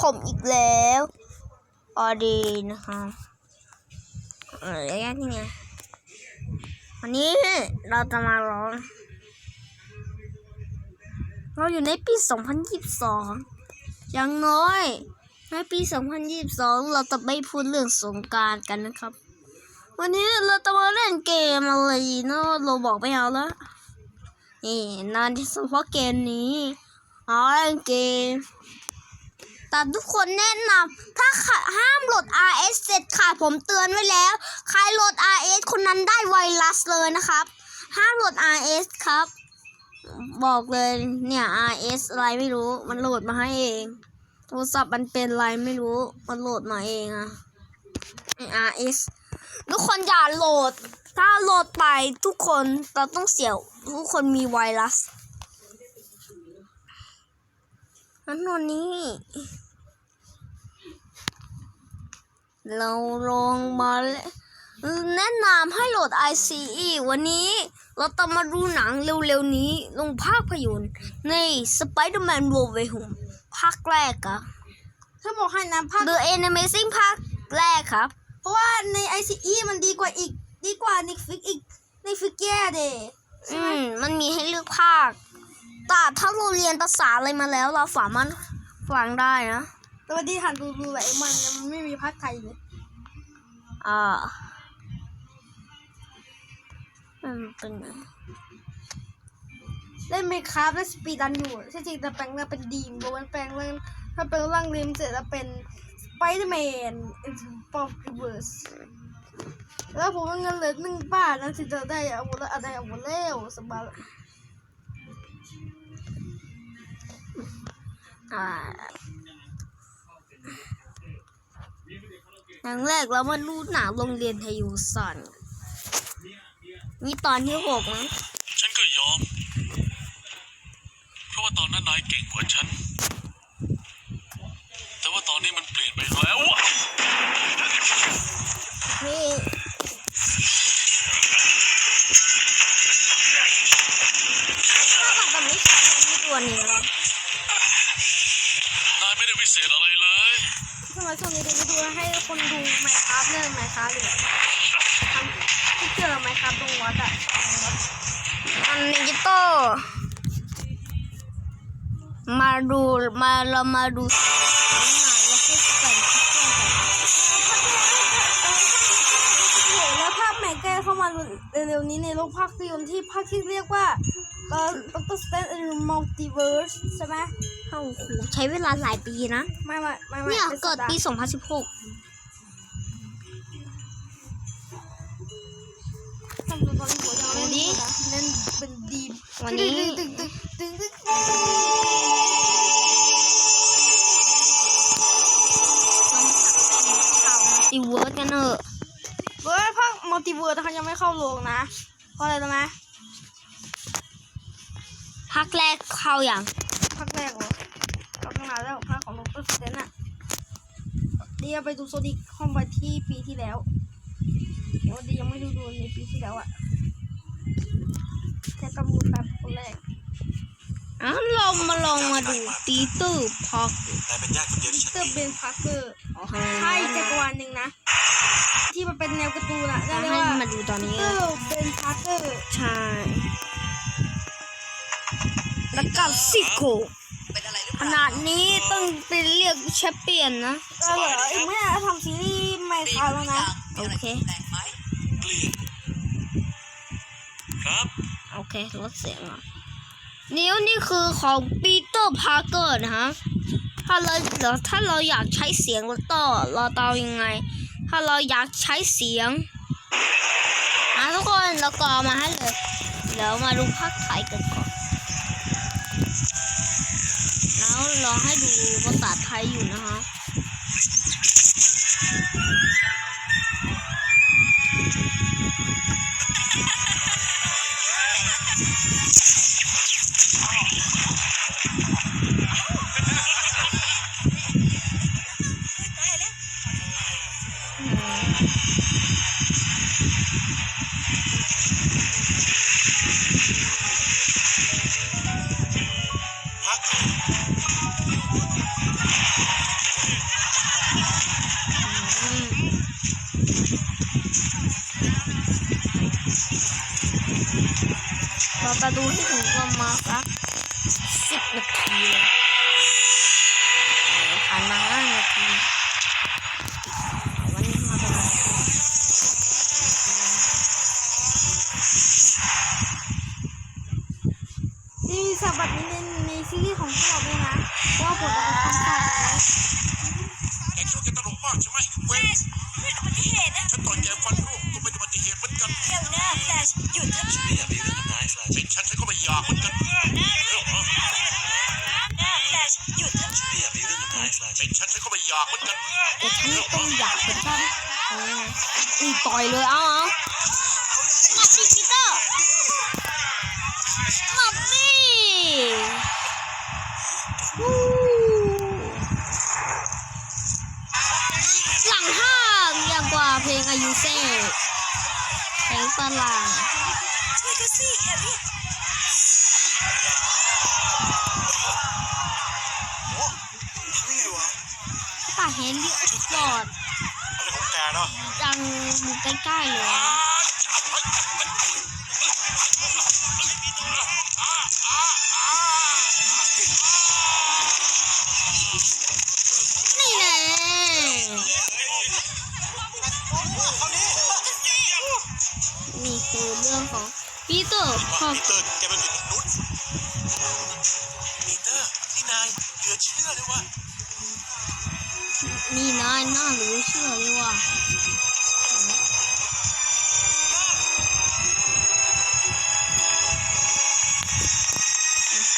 ผมอีกแล้วออดีนะคะเออระยะนี่ไงวันนี้เราจะมาร้อง เราอยู่ในปี 2022 อย่างน้อย ในปี 2022 เราจะไม่พูดเรื่องสงกรารกันนะครับ วันนี้เราจะมาเล่นเกมอะไรเนาะเราบอกไม่เอาแล้วนี่นานที่สุดเพราะเกมนี้เอเล่นเกม แต่ทุกคนแนะนำถ้าขาห้ามโหลด RS เสร็จค่ะผมเตือนไว้แล้ว ใครโหลด RS คนนั้นได้ไวรัสเลยนะครับ ห้ามโหลด RS ครับ บอกเลยเนี่ย RS อะไรไม่รู้มันโหลดมาให้เอง โทรศัพท์มันเป็นอะไรไม่รู้มันโหลดมาเองอะ RS ทุกคนอย่าโหลด ถ้าโหลดไปทุกคนเราต้องเสียวทุกคนมีไวรัส อันนนนี้ เราลองมาเลยแนะนำให้โหลด ICE วันนี้ เราต้องมาดูหนังเร็วๆนี้ ลงภาพยนตร์ใน Spider-Man No Way Home ภาคแรกอะถ้าบอกให้นะภาค The Animation ภาคแรกครับ เพราะว่าใน ICE มันดีกว่าอีก ดีกว่า Netflix อีก Netflix แย่เด้ใช่อืไหมมมันมีให้เลือกภาค แต่ถ้าเราเรียนภาษาอะไรมาแล้ว เราสามารถฟังได้นะแต่ว่าที่ทันดูดูไหลมันเนี่ยมันไม่มีภาคไทยเลยอ่ามันเป็นไงเล่นเมคครับและสปีดันอยู่ใช่จริงแต่แปลงร่างเป็นดีมโบวันแปลงร่างถ้าแปลงร่างริมเสร็จแล้วเป็นสไปเดอร์แมนอินฟอร์คิเวอร์สแล้วผมก็เงินเหลือหนึ่งบาทนะถึงจะได้อาวุธแล้วอะไรอาวุธแล้วสบาย ละอ่าอย่างแรกเรามาดูหนังโรงเรียนไทยูสันมีตอนที่หกมั้งฉันก็ยอม เพราะว่าตอนนั้นนายเก่งกว่าฉัน แต่ว่าตอนนี้มันเปลี่ยนไปแล้วอะนี่ถ้ามันจะไม่ใช่มันไม่ตัวนี้หรอ เรื่องไมค์ครับเลยทำที่เกี่ยวกับไมครับตรงวัดอะตรงวัดอันนี้โตมาดูมาเรามาดูแล้วก็แต่งแล้วภาพใหม่ใกล้เข้ามาเร็วๆนี้ในโลกภาพยนตร์ที่ภาคที่เรียกว่าเอ่อ Doctor Strange in Multiverse ใช่ไหมโอ้โหใช้เวลาหลายปีนะ ไม่ไม่ไม่เนี่ยเกิดปี 2016 วตอนนี้หัวยังเล่นอยู่นะเล่นเป็นดีมวันนี้ตึงตึงตึงตึงตึงอีเวิร์ดกันเถอะเว้ยภาคมัลติเวิร์สเขายังไม่เข้าโรงนะ เพราะอะไรรู้ไหมภาคแรกเข้าอย่างภาคแรกเหรอภาคตั้งนานแล้วภาคของ Doctor Strange อะดีเอาไปดูโซดิกห้องไปที่ปีที่แล้ว เดี๋ยวดียังไม่ดูดูในปีที่แล้วอะแค่ตำรวจแบบคนแรกอะเรามาลองมาดูปีเตอร์พอกนายเป็นญาติคนเดียวที่มิฉัสนเตอร์เบนพาร์เกอร์ใช่ใช่จักรวาลหนึ่งนะ ที่มันเป็นแนวการ์ตูนอะเรียกได้ให้ว่ามาดูตอนมินี้สเตอร์เบนพาร์เกอร์ใช่แล้วกับซิโกขนาดนี้ต้องไปเรียกแชมเปี้ยนนะก็เหรออีกไม่นานจะทำซีรีส์ใหม่คราวแล้วนะ โอเคเปลี่ยน ครับ โอเคลดเสียงอะนิ้วนี่คือของปีเตอร์พาร์เกอร์นะฮะ ถ้าเราถ้าเราอยากใช้เสียงเราต่อเราต่อยังไง ถ้าเราอยากใช้เสียงอะทุกคนเรากอมาให้เลย เดี๋ยวมาดูภาคไทยกันก่อน แล้วรอให้ดูภาษาไทยอยู่นะฮะ ประมาณสักสิบนาทีเลยผ่านมาห้านาทีวันนี้มาประมาณนี่มีสบัดนี้ในในซีรีส์ของพวกเราด้วยนะว่าผลออกมาทำการไหมแกช่วยกันตลกมากใช่ไหมเว้ยเรื่องอุบัติเหตุนะฉันต่อยแกฟันร่วงก็เป็นอุบัติเหตุเหมือนกันเดี๋ยวนะแฟลชหยุดเถอะ เป็นฉันฉันก็ไม่อยากเหมือนกันแต่ฉันต้องอยากเป็นกันเอออีต่อยเลยเอาเอามาสิปีเตอร์มาสิวู้หลังห้างอย่างกว่าเพลงอายุเซ่เพลงฝรั่งช่วยกันสิแฮร์รี่ โอ้ทำไงวะ ป่า เฮนรี่บอดอะไรของแกเนาะดังอยู่ใกล้ๆเลยนี่แน่นี่คือเรื่องของปีเตอร์พอปีเตอร์แกเป็นเนี่นายน่ารู้เชื่อเลยว่า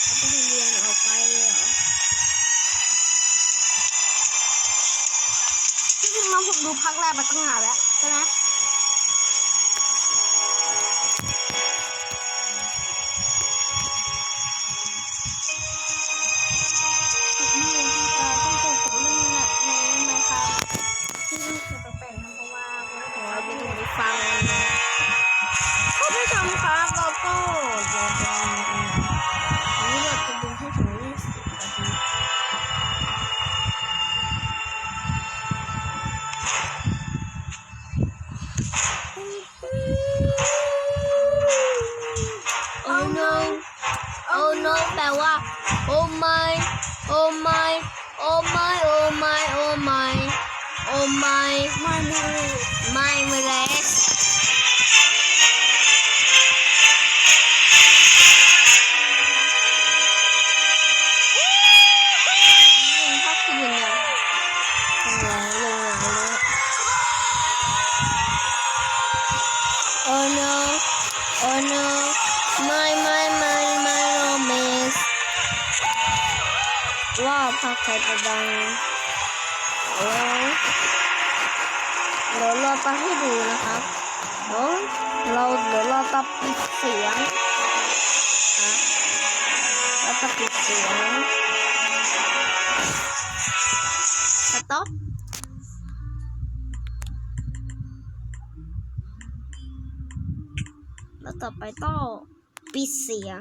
เขาไปเรียนออกไปเหรอที่จริงแล้วผมดูพักแรกมาตั้งนานแล้วใช่ไหม ว Oh no Oh no My my my my romance ว่าภาคไทยจะดังโอ้ เดี๋ยวราไปให้ดูนะครับเดี๋ยวเราเดี๋ยวราจะปิดเสียงนะเราจะปิดเสียงสต็อปแล้วต่อไปต้องปิดเสียง